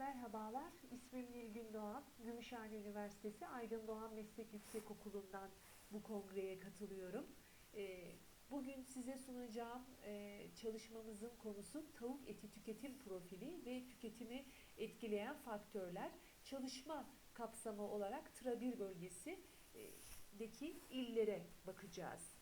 Merhabalar, ismim Nilgün Doğan. Gümüşhane Üniversitesi Aydın Doğan Meslek Yüksekokulu'ndan bu kongreye katılıyorum. Ee, Bugün size sunacağım e, çalışmamızın konusu tavuk eti tüketim profili ve tüketimi etkileyen faktörler. Çalışma kapsamı olarak Tra-1 bölgesindeki illere bakacağız.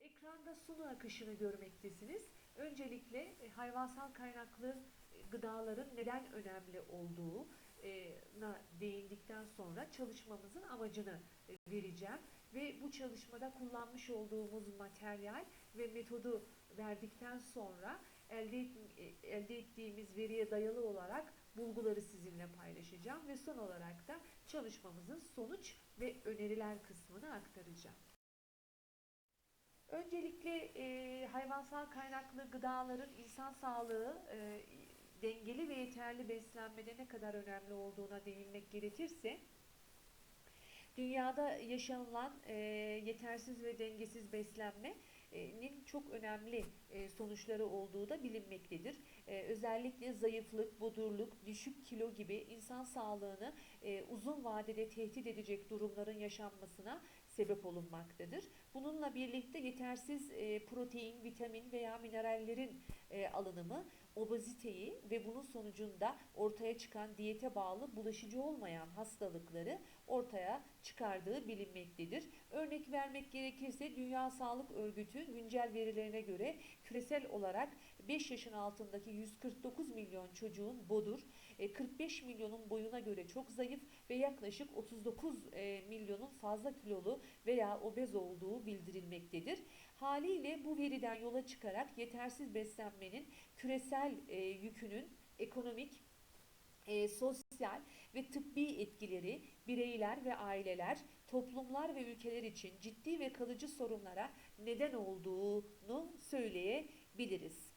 Ekranda sunu akışını görmektesiniz. Öncelikle e, hayvansal kaynaklı e, gıdaların neden önemli olduğuna değindikten sonra çalışmamızın amacını e, vereceğim. Ve bu çalışmada kullanmış olduğumuz materyal ve metodu verdikten sonra elde, e, elde ettiğimiz veriye dayalı olarak bulguları sizinle paylaşacağım ve son olarak da çalışmamızın sonuç ve öneriler kısmını aktaracağım. Öncelikle e, hayvansal kaynaklı gıdaların insan sağlığı e, dengeli ve yeterli beslenmede ne kadar önemli olduğuna değinmek gerekirse, dünyada yaşanılan e, yetersiz ve dengesiz beslenmenin çok önemli e, sonuçları olduğu da bilinmektedir. E, özellikle zayıflık, bodurluk, düşük kilo gibi insan sağlığını e, uzun vadede tehdit edecek durumların yaşanmasına sebep olunmaktadır. Bununla birlikte yetersiz protein, vitamin veya minerallerin alınımı obeziteyi ve bunun sonucunda ortaya çıkan diyete bağlı bulaşıcı olmayan hastalıkları ortaya çıkardığı bilinmektedir. Örnek vermek gerekirse Dünya Sağlık Örgütü güncel verilerine göre küresel olarak 5 yaşın altındaki 149 milyon çocuğun bodur, 45 e, milyonun boyuna göre çok zayıf ve yaklaşık 39 e, milyonun fazla kilolu veya obez olduğu bildirilmektedir. Haliyle bu veriden yola çıkarak yetersiz beslenmenin küresel e, yükünün ekonomik, sosyal ve tıbbi etkileri bireyler ve aileler, toplumlar ve ülkeler için ciddi ve kalıcı sorunlara neden olduğunu söyleyebiliriz.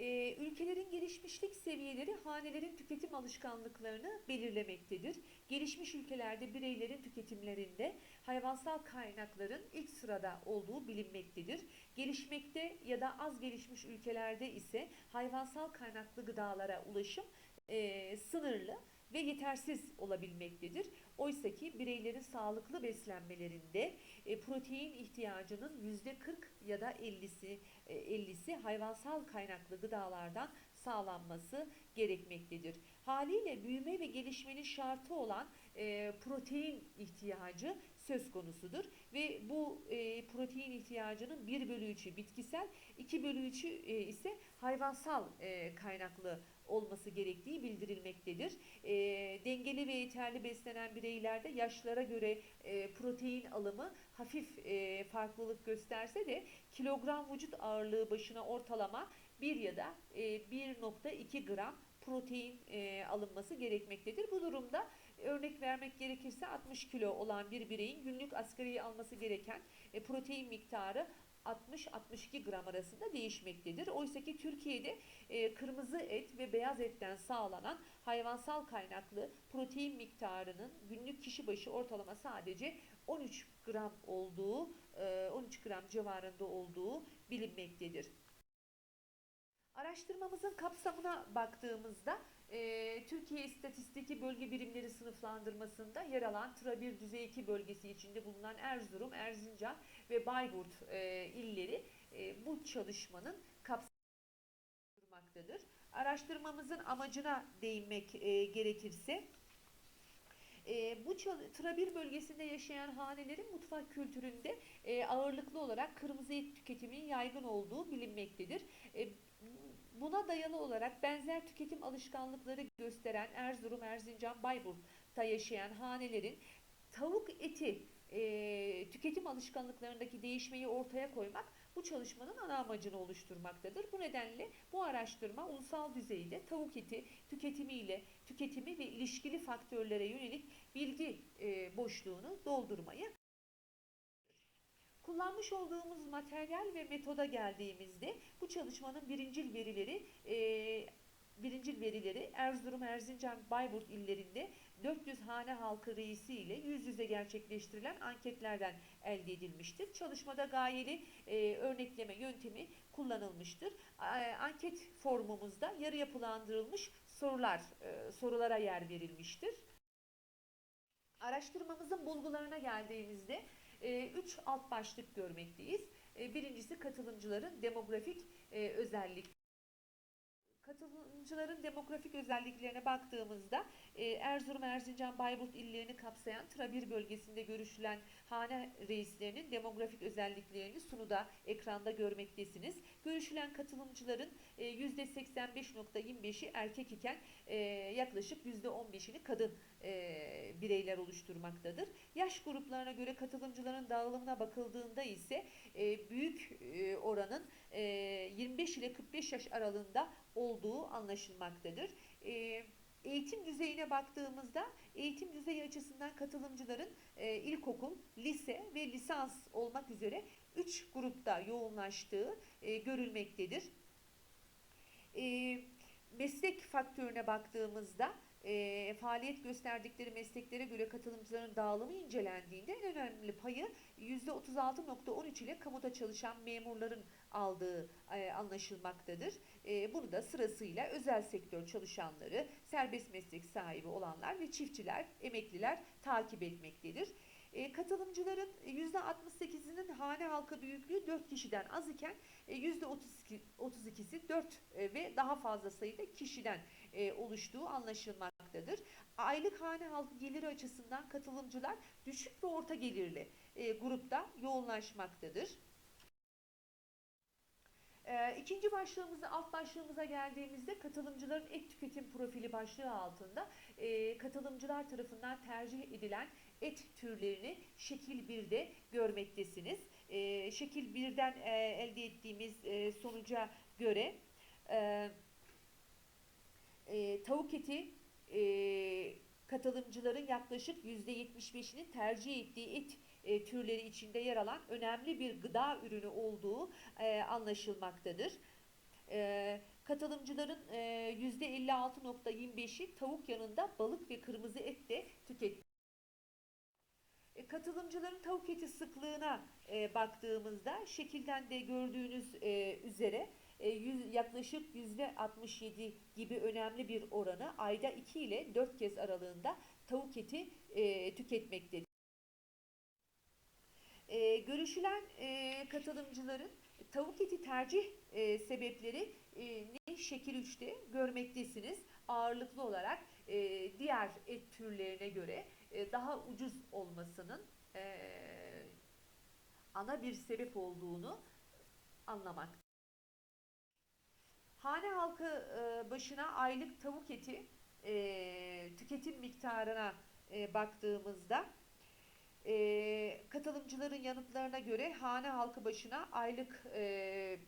Ee, ülkelerin gelişmişlik seviyeleri hanelerin tüketim alışkanlıklarını belirlemektedir. Gelişmiş ülkelerde bireylerin tüketimlerinde hayvansal kaynakların ilk sırada olduğu bilinmektedir. Gelişmekte ya da az gelişmiş ülkelerde ise hayvansal kaynaklı gıdalara ulaşım e, sınırlı ve yetersiz olabilmektedir. Oysa ki bireylerin sağlıklı beslenmelerinde e, protein ihtiyacının %40 ya da 50'si e, 50'si hayvansal kaynaklı gıdalardan sağlanması gerekmektedir. Haliyle büyüme ve gelişmenin şartı olan e, protein ihtiyacı söz konusudur ve bu e, protein ihtiyacının 1 bölü 3'ü bitkisel, 2 bölü 3'ü e, ise hayvansal kaynaklı olması gerektiği bildirilmektedir. E, dengeli ve yeterli beslenen bireylerde yaşlara göre e, protein alımı hafif e, farklılık gösterse de kilogram vücut ağırlığı başına ortalama 1 ya da e, 1.2 gram protein e, alınması gerekmektedir. Bu durumda örnek vermek gerekirse 60 kilo olan bir bireyin günlük asgari alması gereken e, protein miktarı 60-62 gram arasında değişmektedir. Oysa ki Türkiye'de e, kırmızı et ve beyaz etten sağlanan hayvansal kaynaklı protein miktarının günlük kişi başı ortalama sadece 13 gram olduğu, e, 13 gram civarında olduğu bilinmektedir. Araştırmamızın kapsamına baktığımızda e, Türkiye İstatistiki Bölge Birimleri sınıflandırmasında yer alan TRA1 Düzey 2 bölgesi içinde bulunan Erzurum, Erzincan ve Bayburt e, illeri e, bu çalışmanın kapsamındadır. Araştırmamızın amacına değinmek e, gerekirse e, bu Tra1 bölgesinde yaşayan hanelerin mutfak kültüründe e, ağırlıklı olarak kırmızı et tüketiminin yaygın olduğu bilinmektedir. E, Buna dayalı olarak benzer tüketim alışkanlıkları gösteren Erzurum, Erzincan, Bayburt'ta yaşayan hanelerin tavuk eti e, tüketim alışkanlıklarındaki değişmeyi ortaya koymak bu çalışmanın ana amacını oluşturmaktadır. Bu nedenle bu araştırma ulusal düzeyde tavuk eti tüketimiyle tüketimi ve ilişkili faktörlere yönelik bilgi e, boşluğunu doldurmayı Kullanmış olduğumuz materyal ve metoda geldiğimizde bu çalışmanın birincil verileri e, birincil verileri Erzurum, Erzincan, Bayburt illerinde 400 hane halkı reisi ile yüz yüze gerçekleştirilen anketlerden elde edilmiştir. Çalışmada gayeli e, örnekleme yöntemi kullanılmıştır. A- Anket formumuzda yarı yapılandırılmış sorular, e, sorulara yer verilmiştir. Araştırmamızın bulgularına geldiğimizde 3 alt başlık görmekteyiz. E, Birincisi katılımcıların demografik e, özellik. Katılımcıların demografik özelliklerine baktığımızda e, Erzurum, Erzincan, Bayburt illerini kapsayan Tra1 bölgesinde görüşülen hane reislerinin demografik özelliklerini sunuda ekranda görmektesiniz. Görüşülen katılımcıların %85.25'i erkek iken e, yaklaşık %15'ini kadın e, bireyler oluşturmaktadır. Yaş gruplarına göre katılımcıların dağılımına bakıldığında ise e, büyük oranın e, 25 ile 45 yaş aralığında olduğu anlaşılmaktadır. Eğitim düzeyine baktığımızda eğitim düzeyi açısından katılımcıların ilkokul, lise ve lisans olmak üzere 3 grupta yoğunlaştığı görülmektedir. E, meslek faktörüne baktığımızda e, faaliyet gösterdikleri mesleklere göre katılımcıların dağılımı incelendiğinde en önemli payı %36.13 ile kamuda çalışan memurların aldığı e, anlaşılmaktadır. E, bunu da sırasıyla özel sektör çalışanları, serbest meslek sahibi olanlar ve çiftçiler, emekliler takip etmektedir. E, katılımcıların %68'inin hane halkı büyüklüğü 4 kişiden az iken e, %32 32'si 4 e, ve daha fazla sayıda kişiden e, oluştuğu anlaşılmaktadır. Aylık hane halkı geliri açısından katılımcılar düşük ve orta gelirli e, grupta yoğunlaşmaktadır. E, ikinci başlığımıza, alt başlığımıza geldiğimizde katılımcıların et tüketim profili başlığı altında e, katılımcılar tarafından tercih edilen et türlerini şekil 1'de görmektesiniz. E, şekil 1'den e, elde ettiğimiz sonuca göre tavuk eti e, katılımcıların yaklaşık %75'inin tercih ettiği et e, türleri içinde yer alan önemli bir gıda ürünü olduğu e, anlaşılmaktadır. E, katılımcıların e, %56.25'i tavuk yanında balık ve kırmızı et de tüketmektedir. E, Katılımcıların tavuk eti sıklığına e, baktığımızda şekilden de gördüğünüz e, üzere e, yüz, yaklaşık yüzde 67 gibi önemli bir oranı ayda 2 ile 4 kez aralığında tavuk eti e, tüketmektedir. E, görüşülen e, katılımcıların tavuk eti tercih e, sebepleri e, ne şekil 3'te görmektesiniz. Ağırlıklı olarak e, diğer et türlerine göre e, daha ucuz olmasının e, ana bir sebep olduğunu anlamak. Hane halkı e, başına aylık tavuk eti e, tüketim miktarına e, baktığımızda e, katılımcıların yanıtlarına göre hane halkı başına aylık e,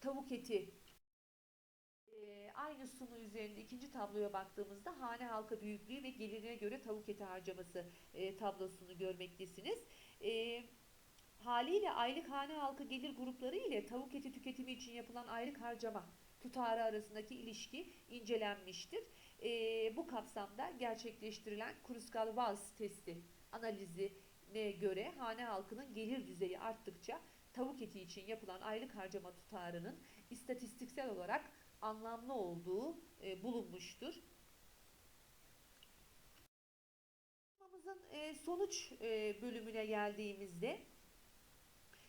tavuk eti e, aynı sunu üzerinde ikinci tabloya baktığımızda hane halkı büyüklüğü ve gelirine göre tavuk eti harcaması e, tablosunu görmektesiniz. E, haliyle aylık hane halkı gelir grupları ile tavuk eti tüketimi için yapılan aylık harcama tutarı arasındaki ilişki incelenmiştir. E, bu kapsamda gerçekleştirilen Kruskal-Walz testi analizine göre hane halkının gelir düzeyi arttıkça tavuk eti için yapılan aylık harcama tutarının istatistiksel olarak anlamlı olduğu e, bulunmuştur. E, sonuç e, bölümüne geldiğimizde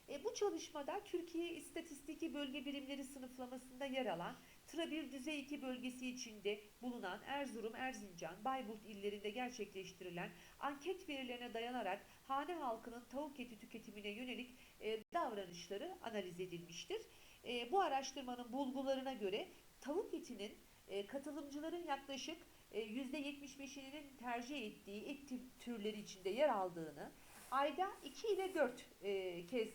e, bu çalışmada Türkiye İstatistiki Bölge Birimleri sınıflamasında yer alan TRA 1 Düzey 2 bölgesi içinde bulunan Erzurum, Erzincan, Bayburt illerinde gerçekleştirilen anket verilerine dayanarak hane halkının tavuk eti tüketimine yönelik e, davranışları analiz edilmiştir. E, bu araştırmanın bulgularına göre tavuk etinin e, katılımcıların yaklaşık e, %75'inin tercih ettiği et türleri içinde yer aldığını, ayda 2 ile 4 e, kez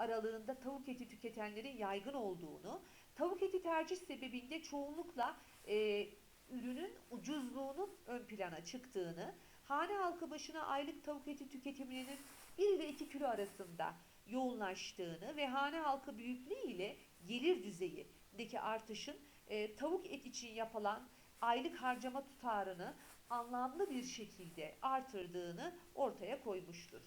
aralığında tavuk eti tüketenlerin yaygın olduğunu, tavuk eti tercih sebebinde çoğunlukla e, ürünün ucuzluğunun ön plana çıktığını, hane halkı başına aylık tavuk eti tüketiminin 1 ile 2 kilo arasında yoğunlaştığını ve hane halkı büyüklüğü ile gelir düzeyindeki artışın e, tavuk et için yapılan aylık harcama tutarını anlamlı bir şekilde artırdığını ortaya koymuştur.